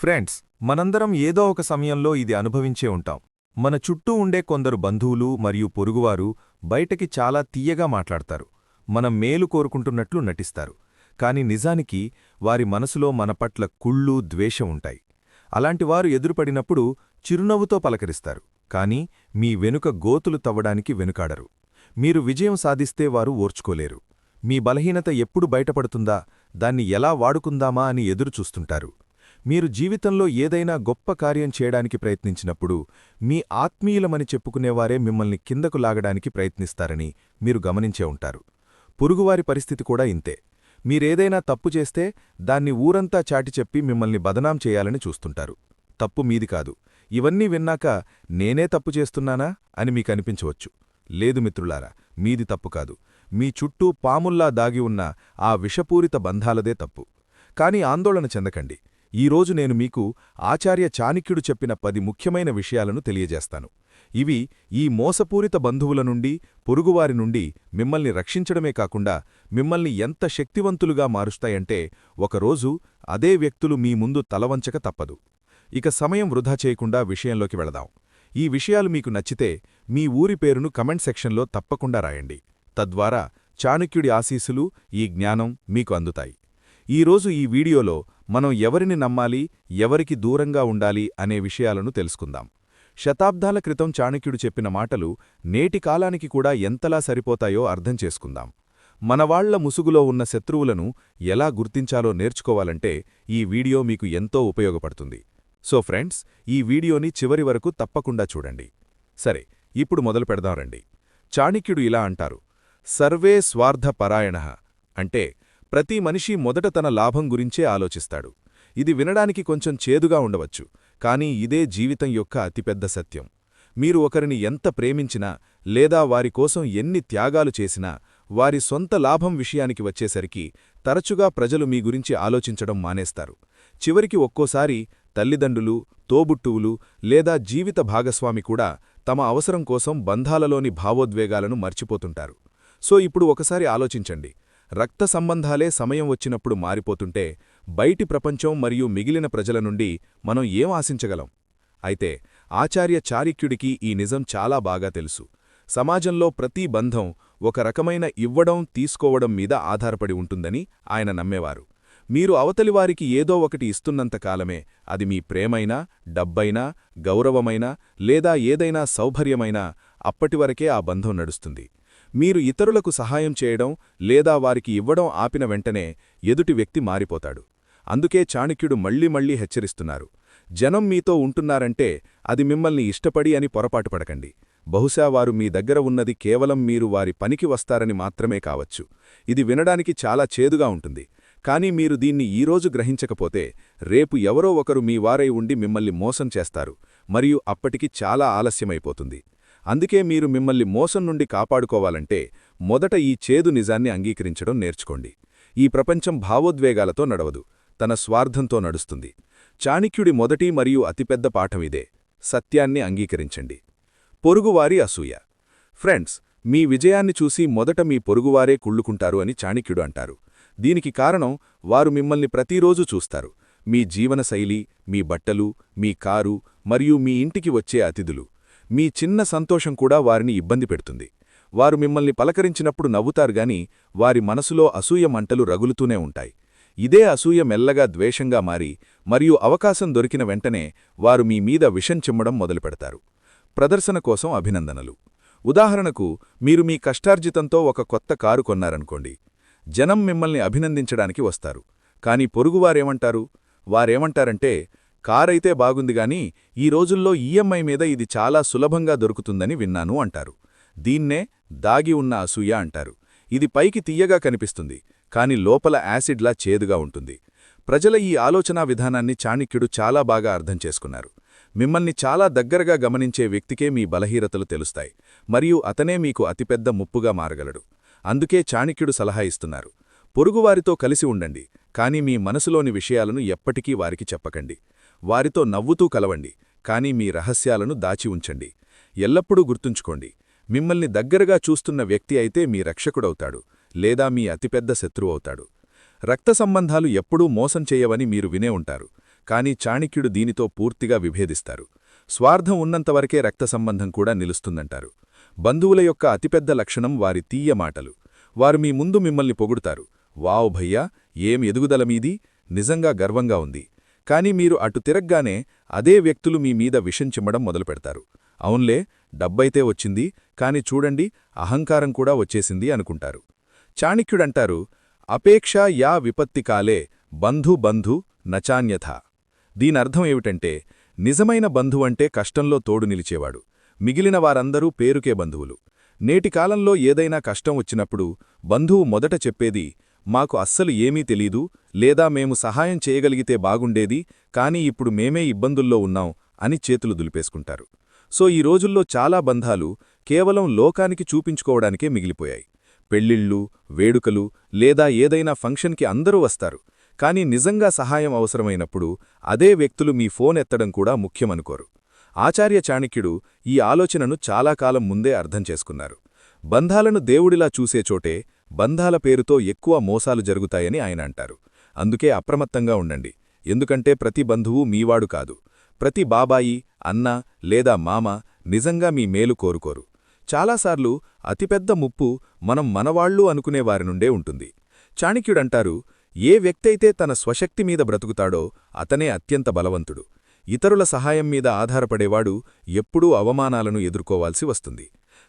Friends మనందరం ఏదో ఒక సమయంలో ఇది అనుభవించే ఉంటాం. మన చుట్టూ ఉండే కొందరు బంధువులు మరియు పొరుగువారు బయటకి చాలా తీయగా మాట్లాడతారు. మనం మేలు కోరుకుంటున్నట్లు నటిస్తారు. కాని నిజానికి వారి మనసులో మన పట్ల కుళ్ళు ద్వేషం ఉంటాయి. అలాంటివారు ఎదురుపడినప్పుడు చిరునవ్వుతో పలకరిస్తారు. కాని మీ వెనుక గోతులు తవ్వడానికి వెనుకాడరు. మీరు విజయం సాధిస్తే వారు ఓర్చుకోలేరు. మీ బలహీనత ఎప్పుడు బయటపడుతుందా? దాన్ని ఎలా వాడుకుందామా అని ఎదురుచూస్తుంటారు. మీరు జీవితంలో ఏదైనా గొప్ప కార్యం చేయడానికి ప్రయత్నించినప్పుడు మీ ఆత్మీయులమని చెప్పుకునేవారే మిమ్మల్ని కిందకు లాగడానికి ప్రయత్నిస్తారని మీరు గమనించే ఉంటారు. పురుగువారి పరిస్థితి కూడా ఇంతే. మీరేదైనా తప్పు చేస్తే దాన్ని ఊరంతా చాటి చెప్పి మిమ్మల్ని బదనాం చేయాలని చూస్తుంటారు. తప్పు మీది కాదు. ఇవన్నీ విన్నాక నేనే తప్పు చేస్తున్నానా అని మీకనిపించవచ్చు లేదు మిత్రులారా మీది తప్పు కాదు. మీ చుట్టూ పాముల్లా దాగి ఉన్న ఆ విషపూరిత బంధాలదే తప్పు. కాని ఆందోళన చెందకండి. ఈరోజు నేను మీకు ఆచార్య చాణిక్యుడు చెప్పిన పది ముఖ్యమైన విషయాలను తెలియజేస్తాను. ఇవి ఈ మోసపూరిత బంధువుల నుండి పొరుగువారి నుండి మిమ్మల్ని రక్షించడమే కాకుండా మిమ్మల్ని ఎంత శక్తివంతులుగా మారుస్తాయంటే ఒకరోజు అదే వ్యక్తులు మీ ముందు తలవంచక తప్పదు. ఇక సమయం వృధా చేయకుండా విషయంలోకి వెళదాం. ఈ విషయాలు మీకు నచ్చితే మీ ఊరి పేరును కమెంట్ సెక్షన్లో తప్పకుండా రాయండి. తద్వారా చాణక్యుడి ఆశీసులు ఈ జ్ఞానం మీకు అందుతాయి. ఈరోజు ఈ వీడియోలో మనం ఎవరిని నమ్మాలి ఎవరికి దూరంగా ఉండాలి అనే విషయాలను తెలుసుకుందాం. శతాబ్దాల క్రితం చాణక్యుడు చెప్పిన మాటలు నేటి కాలానికి కూడా ఎంతలా సరిపోతాయో అర్థం చేసుకుందాం. మనవాళ్ళ ముసుగులో ఉన్న శత్రువులను ఎలా గుర్తించాలో నేర్చుకోవాలంటే ఈ వీడియో మీకు ఎంతో ఉపయోగపడుతుంది. సో ఫ్రెండ్స్ ఈ వీడియోని చివరి వరకు తప్పకుండా చూడండి. సరే ఇప్పుడు మొదలు పెడదాం రండి. చాణక్యుడు ఇలా అంటారు. సర్వే స్వార్థపరాయణ అంటే ప్రతి మనిషి మొదట తన లాభం గురించే ఆలోచిస్తాడు. ఇది వినడానికి కొంచెం చేదుగా ఉండవచ్చు కానీ ఇదే జీవితం యొక్క అతిపెద్ద సత్యం. మీరు ఒకరిని ఎంత ప్రేమించినా లేదా వారి కోసం ఎన్ని త్యాగాలు చేసినా వారి సొంత లాభం విషయానికి వచ్చేసరికి తరచుగా ప్రజలు మీ గురించి ఆలోచించడం మానేస్తారు. చివరికి ఒక్కోసారి తల్లిదండ్రులు తోబుట్టువులు లేదా జీవిత భాగస్వామి కూడా తమ అవసరం కోసం బంధాలలోని భావోద్వేగాలను మర్చిపోతుంటారు. సో ఇప్పుడు ఒకసారి ఆలోచించండి. రక్త సంబంధాలే సమయం వచ్చినప్పుడు మారిపోతుంటే బయటి ప్రపంచం మరియు మిగిలిన ప్రజల నుండి మనం ఏం ఆశించగలం? అయితే ఆచార్య చారిక్యుడికి ఈ నిజం చాలా బాగా తెలుసు. సమాజంలో ప్రతి బంధం ఒక రకమైన ఇవ్వడం తీసుకోవడం మీద ఆధారపడి ఉంటుందని ఆయన నమ్మేవారు. మీరు అవతలివారికి ఏదో ఒకటి ఇస్తున్నంతకాలమే అది మీ ప్రేమైనా డబ్బైనా గౌరవమైనా లేదా ఏదైనా సౌభర్యమైనా అప్పటివరకే ఆ బంధం నడుస్తుంది. మీరు ఇతరులకు సహాయం చేయడం లేదా వారికి ఇవ్వడం ఆపిన వెంటనే ఎదుటి వ్యక్తి మారిపోతాడు. అందుకే చాణక్యుడు మళ్ళీ మళ్ళీ హెచ్చరిస్తున్నారు. జనం మీతో ఉంటున్నారంటే అది మిమ్మల్ని ఇష్టపడి అని పొరపాటుపడకండి బహుశా వారు మీ దగ్గర ఉన్నది కేవలం మీరు వారి పనికి వస్తారని మాత్రమే కావచ్చు. ఇది వినడానికి చాలా చేదుగా ఉంటుంది. కానీ మీరు దీన్ని ఈరోజు గ్రహించకపోతే రేపు ఎవరో ఒకరు మీ వారై ఉండి మిమ్మల్ని మోసం చేస్తారు. మరియు అప్పటికి చాలా ఆలస్యమైపోతుంది. అందుకే మీరు మిమ్మల్ని మోసం నుండి కాపాడుకోవాలంటే మొదట ఈ చేదు నిజాన్ని అంగీకరించడం నేర్చుకోండి. ఈ ప్రపంచం భావోద్వేగాలతో నడవదు తన స్వార్థంతో నడుస్తుంది. చాణిక్యుడి మొదటి మరియు అతిపెద్ద పాఠమిదే సత్యాన్ని అంగీకరించండి. పొరుగువారి అసూయ. ఫ్రెండ్స్ మీ విజయాన్ని చూసి మొదట మీ పొరుగువారే కుళ్ళుకుంటారు అని చాణిక్యుడు అంటారు. దీనికి కారణం వారు మిమ్మల్ని ప్రతిరోజూ చూస్తారు. మీ జీవనశైలి మీ బట్టలు మీ కారు మరియు మీ ఇంటికి వచ్చే అతిథులు. మీ చిన్న సంతోషం కూడా వారిని ఇబ్బంది పెడుతుంది. వారు మిమ్మల్ని పలకరించినప్పుడు నవ్వుతారుగాని వారి మనసులో అసూయ మంటలు రగులుతూనే ఉంటాయి. ఇదే అసూయ మెల్లగా ద్వేషంగా మారి మరియు అవకాశం దొరికిన వెంటనే వారు మీ మీద విషం చిమ్మడం మొదలుపెడతారు. ప్రదర్శన కోసం అభినందనలు. ఉదాహరణకు మీరు మీ కష్టార్జితంతో ఒక కొత్త కారు కొన్నారనుకోండి. జనం మిమ్మల్ని అభినందించడానికి వస్తారు. కాని పొరుగువారేమంటారు? వారేమంటారంటే కారైతే బాగుందిగాని ఈ రోజుల్లో ఈఎంఐ మీద ఇది చాలా సులభంగా దొరుకుతుందని విన్నాను అంటారు. దీన్నే దాగి ఉన్న అసూయ అంటారు. ఇది పైకి తీయగా కనిపిస్తుంది కాని లోపల యాసిడ్లా చేదుగా ఉంటుంది. ప్రజల ఈ ఆలోచనా విధానాన్ని చాణిక్యుడు చాలా బాగా అర్థం చేసుకున్నారు. మిమ్మల్ని చాలా దగ్గరగా గమనించే వ్యక్తికే మీ బలహీనతలు తెలుస్తాయి మరియు అతనే మీకు అతిపెద్ద ముప్పుగా మారగలడు. అందుకే చాణిక్యుడు సలహా ఇస్తున్నారు. పొరుగువారితో కలిసి ఉండండి కాని మీ మనసులోని విషయాలను ఎప్పటికీ వారికి చెప్పకండి. వారితో నవ్వుతూ కలవండి కాని మీ రహస్యాలను దాచి ఉంచండి. ఎల్లప్పుడూ గుర్తుంచుకోండి మిమ్మల్ని దగ్గరగా చూస్తున్న వ్యక్తి అయితే మీ రక్షకుడవుతాడు లేదా మీ అతిపెద్ద శత్రువవుతాడు రక్త సంబంధాలు ఎప్పుడూ మోసం చేయవని మీరు వినే ఉంటారు కాని చాణిక్యుడు దీనితో పూర్తిగా విభేదిస్తారు. స్వార్థం ఉన్నంతవరకే రక్త సంబంధం కూడా నిలుస్తుందంటారు. బంధువుల యొక్క అతిపెద్ద లక్షణం వారి తీయ మాటలు. వారు మీ ముందు మిమ్మల్ని పొగుడుతారు. వావ్ భయ్యా ఏం ఎదుగుదల మీది? నిజంగా గర్వంగా ఉంది. కాని మీరు అటు తిరగ్గానే అదే వ్యక్తులు మీ మీద విషం చిమ్మడం మొదలుపెడతారు. అవున్లే డబ్బైతే వచ్చింది కాని చూడండి అహంకారం కూడా వచ్చేసింది అనుకుంటారు. చాణిక్యుడంటారు అపేక్ష యా విపత్తి కాలే బంధు బంధు నచాన్యథ. దీనర్థం ఏమిటంటే నిజమైన బంధువంటే కష్టంలో తోడు నిలిచేవాడు. మిగిలిన వారందరూ పేరుకే బంధువులు. నేటి కాలంలో ఏదైనా కష్టం వచ్చినప్పుడు బంధువు మొదట చెప్పేది మాకు అస్సలు ఏమీ తెలీదు లేదా మేము సహాయం చేయగలిగితే బాగుండేది కాని ఇప్పుడు మేమే ఇబ్బందుల్లో ఉన్నాం అని చేతులు దులిపేసుకుంటారు. సో ఈ రోజుల్లో చాలా బంధాలు కేవలం లోకానికి చూపించుకోవడానికే మిగిలిపోయాయి. పెళ్ళిళ్ళు వేడుకలు లేదా ఏదైనా ఫంక్షన్కి అందరూ వస్తారు కానీ నిజంగా సహాయం అవసరమైనప్పుడు అదే వ్యక్తులు మీ ఫోన్ ఎత్తడం కూడా ముఖ్యమనుకోరు. ఆచార్య చాణక్యుడు ఈ ఆలోచనను చాలా కాలం ముందే అర్థం చేసుకున్నారు. బంధాలను దేవుడిలా చూసే చోటే బంధాల పేరుతో ఎక్కువ మోసాలు జరుగుతాయని ఆయన అంటారు. అందుకే అప్రమత్తంగా ఉండండి. ఎందుకంటే ప్రతి బంధువు మీవాడు కాదు. ప్రతి బాబాయి అన్న లేదా మామ నిజంగా మీ మేలు కోరుకోరు. చాలాసార్లు అతిపెద్ద ముప్పు మనం మనవాళ్ళు అనుకునేవారి నుండే ఉంటుంది. చాణిక్యుడంటారు ఏ వ్యక్తైతే తన స్వశక్తి మీద బ్రతుకుతాడో అతనే అత్యంత బలవంతుడు. ఇతరుల సహాయం మీద ఆధారపడేవాడు ఎప్పుడూ అవమానాలను ఎదుర్కోవాల్సి వస్తుంది.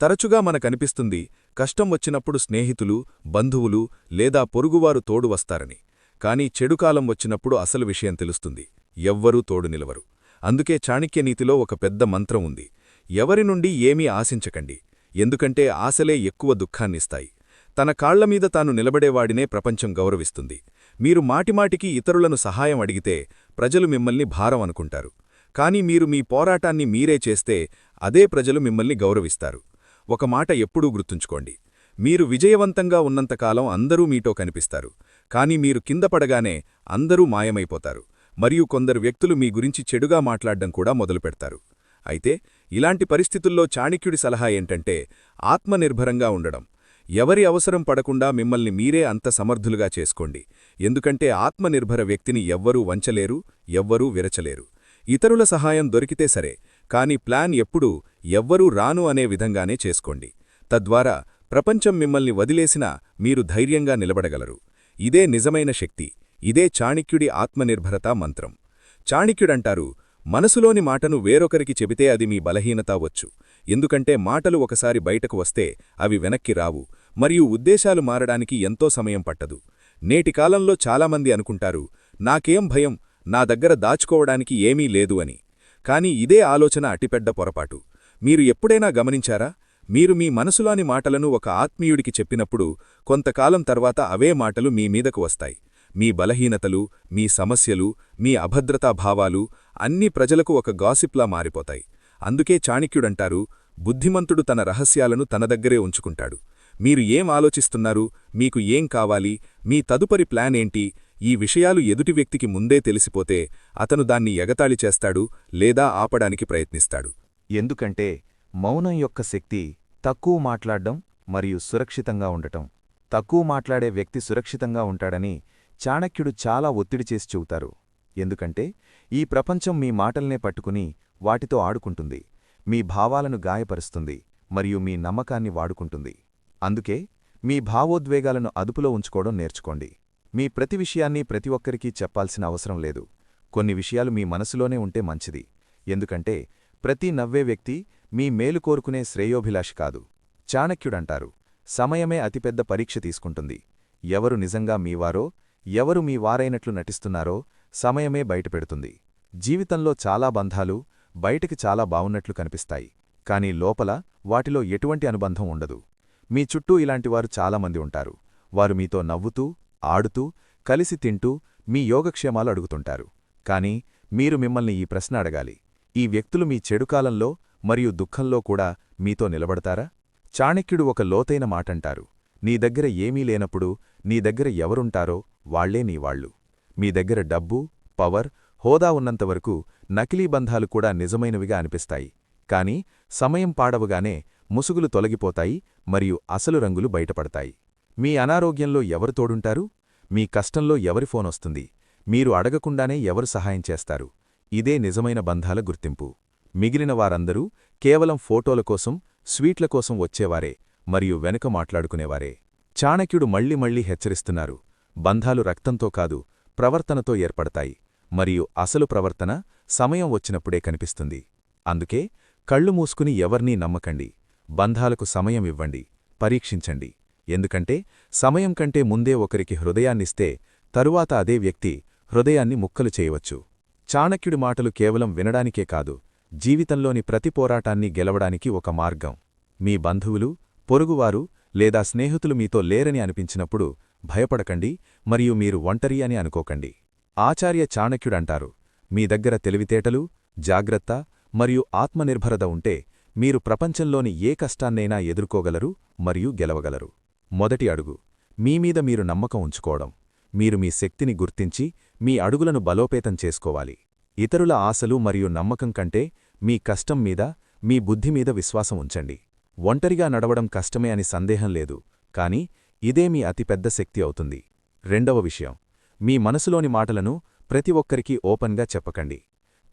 తరచుగా మనకనిపిస్తుంది కష్టం వచ్చినప్పుడు స్నేహితులు బంధువులు లేదా పొరుగువారు తోడు వస్తారని. కాని చెడుకాలం వచ్చినప్పుడు అసలు విషయం తెలుస్తుంది. ఎవ్వరూ తోడు నిలవరు. అందుకే చాణక్యనీతిలో ఒక పెద్ద మంత్రం ఉంది. ఎవరి నుండి ఏమీ ఆశించకండి. ఎందుకంటే ఆశలే ఎక్కువ దుఃఖాన్నిస్తాయి. తన కాళ్ళమీద తాను నిలబడేవాడినే ప్రపంచం గౌరవిస్తుంది. మీరు మాటిమాటికి ఇతరులను సహాయం అడిగితే ప్రజలు మిమ్మల్ని భారం అనుకుంటారు. కాని మీరు మీ పోరాటాన్ని మీరే చేస్తే అదే ప్రజలు మిమ్మల్ని గౌరవిస్తారు. ఒక మాట ఎప్పుడూ గుర్తుంచుకోండి. మీరు విజయవంతంగా ఉన్నంతకాలం అందరూ మీటో కనిపిస్తారు. కాని మీరు కింద పడగానే అందరూ మాయమైపోతారు. మరియు కొందరు వ్యక్తులు మీ గురించి చెడుగా మాట్లాడడం కూడా మొదలుపెడతారు. అయితే ఇలాంటి పరిస్థితుల్లో చాణిక్యుడి సలహా ఏంటంటే ఆత్మనిర్భరంగా ఉండడం. ఎవరి అవసరం పడకుండా మిమ్మల్ని మీరే అంత సమర్థులుగా చేసుకోండి. ఎందుకంటే ఆత్మనిర్భర వ్యక్తిని ఎవ్వరూ వంచలేరు ఎవ్వరూ విరచలేరు. ఇతరుల సహాయం దొరికితే సరే కాని ప్లాన్ ఎప్పుడూ ఎవ్వరూ రాను అనే విధంగానే చేసుకోండి. తద్వారా ప్రపంచం మిమ్మల్ని వదిలేసినా మీరు ధైర్యంగా నిలబడగలరు. ఇదే నిజమైన శక్తి ఇదే చాణిక్యుడి ఆత్మనిర్భరతా మంత్రం. చాణిక్యుడంటారు మనసులోని మాటను వేరొకరికి చెబితే అది మీ బలహీనత వచ్చు. ఎందుకంటే మాటలు ఒకసారి బయటకు వస్తే అవి వెనక్కి రావు మరియు ఉద్దేశాలు మారడానికి ఎంతో సమయం పట్టదు. నేటి కాలంలో చాలామంది అనుకుంటారు నాకేం భయం నా దగ్గర దాచుకోవడానికి ఏమీ లేదు అని. కాని ఇదే ఆలోచన అటిపెడ్డ పొరపాటు. మీరు ఎప్పుడైనా గమనించారా? మీరు మీ మనసులోని మాటలను ఒక ఆత్మీయుడికి చెప్పినప్పుడు కొంతకాలం తర్వాత అవే మాటలు మీ మీదకు వస్తాయి. మీ బలహీనతలు మీ సమస్యలు మీ అభద్రతా భావాలు అన్ని ప్రజలకు ఒక గాసిప్లా మారిపోతాయి. అందుకే చాణిక్యుడంటారు బుద్ధిమంతుడు తన రహస్యాలను తన దగ్గరే ఉంచుకుంటాడు. మీరు ఏం ఆలోచిస్తున్నారు? మీకు ఏం కావాలి? మీ తదుపరి ప్లాన్ ఏంటి? ఈ విషయాలు ఎదుటి వ్యక్తికి ముందే తెలిసిపోతే అతను దాన్ని ఎగతాళి చేస్తాడు లేదా ఆపడానికి ప్రయత్నిస్తాడు. ఎందుకంటే మౌనం యొక్క శక్తి తక్కువ మాట్లాడడం మరియు సురక్షితంగా ఉండటం. తక్కువ మాట్లాడే వ్యక్తి సురక్షితంగా ఉంటాడని చాణక్యుడు చాలా ఒత్తిడి చేసి చెబుతారు. ఎందుకంటే ఈ ప్రపంచం మీ మాటల్నే పట్టుకుని వాటితో ఆడుకుంటుంది మీ భావాలను గాయపరుస్తుంది మరియు మీ నమ్మకాన్ని వాడుకుంటుంది. అందుకే మీ భావోద్వేగాలను అదుపులో ఉంచుకోవడం నేర్చుకోండి. మీ ప్రతి విషయాన్ని ప్రతి ఒక్కరికీ చెప్పాల్సిన అవసరం లేదు. కొన్ని విషయాలు మీ మనసులోనే ఉంటే మంచిది. ఎందుకంటే ప్రతి నవ్వే వ్యక్తి మీ మేలు కోరుకునే శ్రేయోభిలాషి కాదు. చాణక్యుడంటారు సమయమే అతిపెద్ద పరీక్ష తీసుకుంటుంది. ఎవరు నిజంగా మీవారో ఎవరు మీ వారైనట్లు నటిస్తున్నారో సమయమే బయటపెడుతుంది. జీవితంలో చాలా బంధాలు బయటికి చాలా బావున్నట్లు కనిపిస్తాయి. కాని లోపల వాటిలో ఎటువంటి అనుబంధం ఉండదు. మీ చుట్టూ ఇలాంటివారు చాలామంది ఉంటారు. వారు మీతో నవ్వుతూ ఆడుతూ కలిసి తింటూ మీ యోగక్షేమాలు అడుగుతుంటారు. కాని మీరు మిమ్మల్ని ఈ ప్రశ్న అడగాలి. ఈ వ్యక్తులు మీ చెడుకాలంలో మరియు దుఃఖంలో కూడా మీతో నిలబడతారా? చాణక్యుడు ఒక లోతైన మాటంటారు. నీ దగ్గర ఏమీ లేనప్పుడు నీ దగ్గర ఎవరుంటారో వాళ్ళే నీవాళ్ళు మీ దగ్గర డబ్బు పవర్ హోదా ఉన్నంతవరకు నకిలీ బంధాలు కూడా నిజమైనవిగా అనిపిస్తాయి. కాని సమయం పాడవగానే ముసుగులు తొలగిపోతాయి మరియు అసలు రంగులు బయటపడతాయి. మీ అనారోగ్యంలో ఎవరు తోడుంటారు? మీ కష్టంలో ఎవరి ఫోనొస్తుంది మీరు అడగకుండానే ఎవరు సహాయం చేస్తారు? ఇదే నిజమైన బంధాల గుర్తింపు. మిగిలిన వారందరూ కేవలం ఫోటోల కోసం స్వీట్ల కోసం వచ్చేవారే మరియు వెనుక మాట్లాడుకునేవారే. చాణక్యుడు మళ్ళీ మళ్ళీ హెచ్చరిస్తున్నారు. బంధాలు రక్తంతో కాదు ప్రవర్తనతో ఏర్పడతాయి మరియు అసలు ప్రవర్తన సమయం వచ్చినప్పుడే కనిపిస్తుంది. అందుకే కళ్ళు మూసుకుని ఎవర్నీ నమ్మకండి. బంధాలకు సమయం ఇవ్వండి. పరీక్షించండి. ఎందుకంటే సమయం కంటే ముందే ఒకరికి హృదయాన్నిస్తే తరువాత అదే వ్యక్తి హృదయాన్ని ముక్కలు చేయవచ్చు. చాణక్యుడి మాటలు కేవలం వినడానికే కాదు జీవితంలోని ప్రతి పోరాటాన్ని గెలవడానికి ఒక మార్గం. మీ బంధువులు పొరుగువారు లేదా స్నేహితులు మీతో లేరని అనిపించినప్పుడు భయపడకండి మరియు మీరు ఒంటరి అని అనుకోకండి. ఆచార్య చాణక్యుడంటారు మీ దగ్గర తెలివితేటలు జాగ్రత్త మరియు ఆత్మనిర్భరత ఉంటే మీరు ప్రపంచంలోని ఏ కష్టాన్నైనా ఎదుర్కోగలరు మరియు గెలవగలరు. మొదటి అడుగు. మీమీద మీరు నమ్మకం ఉంచుకోవడం. మీరు మీ శక్తిని గుర్తించి మీ అడుగులను బలోపేతం చేసుకోవాలి. ఇతరుల ఆశలు మరియు నమ్మకం కంటే మీ కష్టం మీద మీ బుద్ధి మీద విశ్వాసం ఉంచండి. ఒంటరిగా నడవడం కష్టమే అని సందేహం లేదు కాని ఇదే మీ అతిపెద్ద శక్తి అవుతుంది. రెండవ విషయం. మీ మనసులోని మాటలను ప్రతి ఒక్కరికీ ఓపెన్గా చెప్పకండి.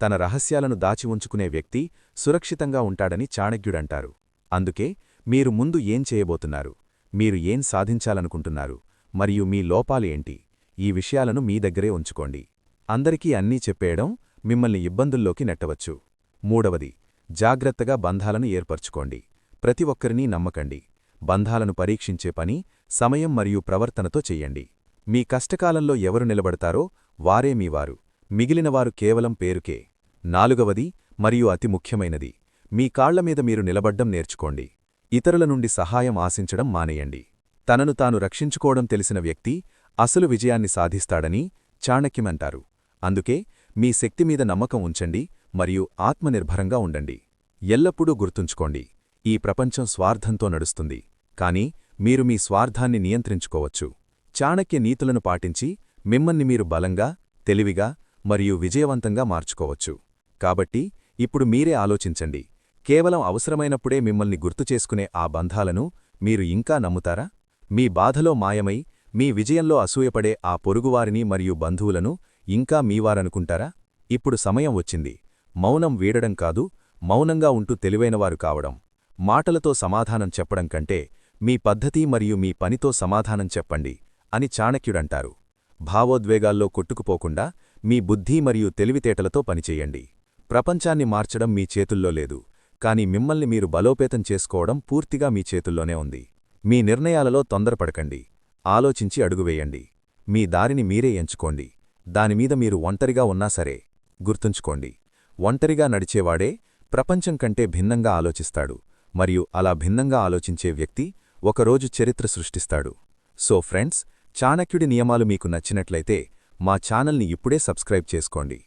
తన రహస్యాలను దాచి ఉంచుకునే వ్యక్తి సురక్షితంగా ఉంటాడని చాణక్యుడంటారు. అందుకే మీరు ముందు ఏం చేయబోతున్నారు? మీరు ఏం సాధించాలనుకుంటున్నారు? మరియు మీ లోపాలు ఏంటి? ఈ విషయాలను మీ దగ్గరే ఉంచుకోండి. అందరికీ అన్నీ చెప్పేయడం మిమ్మల్ని ఇబ్బందుల్లోకి నెట్టవచ్చు. మూడవది జాగ్రత్తగా బంధాలను ఏర్పరచుకోండి. ప్రతి ఒక్కరినీ నమ్మకండి. బంధాలను పరీక్షించే పని సమయం మరియు ప్రవర్తనతో చెయ్యండి మీ కష్టకాలంలో ఎవరు నిలబడతారో వారే మీవారు. మిగిలినవారు కేవలం పేరుకే. నాలుగవది మరియు అతి ముఖ్యమైనది మీ కాళ్ళమీద మీరు నిలబడ్డం నేర్చుకోండి. ఇతరుల నుండి సహాయం ఆశించడం మానేయండి. తనను తాను రక్షించుకోవడం తెలిసిన వ్యక్తి అసలు విజయాన్ని సాధిస్తాడని చాణక్యమంటారు. అందుకే మీ శక్తిమీద నమ్మకం ఉంచండి మరియు ఆత్మనిర్భరంగా ఉండండి. ఎల్లప్పుడూ గుర్తుంచుకోండి ఈ ప్రపంచం స్వార్థంతో నడుస్తుంది కాని మీరు మీ స్వార్థాన్ని నియంత్రించుకోవచ్చు. చాణక్య నీతులను పాటించి మిమ్మల్ని మీరు బలంగా తెలివిగా మరియు విజయవంతంగా మార్చుకోవచ్చు. కాబట్టి ఇప్పుడు మీరే ఆలోచించండి కేవలం అవసరమైనప్పుడే మిమ్మల్ని గుర్తుచేసుకునే ఆ బంధాలను మీరు ఇంకా నమ్ముతారా? మీ బాధలో మాయమై మీ విజయంలో అసూయపడే ఆ పొరుగువారిని మరియు బంధువులను ఇంకా మీవారనుకుంటారా? ఇప్పుడు సమయం వచ్చింది. మౌనం వీడడం కాదు మౌనంగా ఉంటూ తెలివైనవారు కావడం. మాటలతో సమాధానం చెప్పడం కంటే మీ పద్ధతి మరియు మీ పనితో సమాధానం చెప్పండి అని చాణక్యుడంటారు. భావోద్వేగాల్లో కొట్టుకుపోకుండా మీ బుద్ధి మరియు తెలివితేటలతో పనిచేయండి. ప్రపంచాన్ని మార్చడం మీ చేతుల్లో లేదు. కాని మిమ్మల్ని మీరు బలోపేతం చేసుకోవడం పూర్తిగా మీ చేతుల్లోనే ఉంది. మీ నిర్ణయాలలో తొందరపడకండి. ఆలోచించి అడుగువేయండి మీ దారిని మీరే ఎంచుకోండి. దానిమీద మీరు ఒంటరిగా ఉన్నా సరే గుర్తుంచుకోండి. ఒంటరిగా నడిచేవాడే ప్రపంచం కంటే భిన్నంగా ఆలోచిస్తాడు. మరియు అలా భిన్నంగా ఆలోచించే వ్యక్తి ఒకరోజు చరిత్ర సృష్టిస్తాడు. సో ఫ్రెండ్స్ చాణక్యుడి నియమాలు మీకు నచ్చినట్లయితే మా ఛానల్ని ఇప్పుడే సబ్స్క్రైబ్ చేసుకోండి.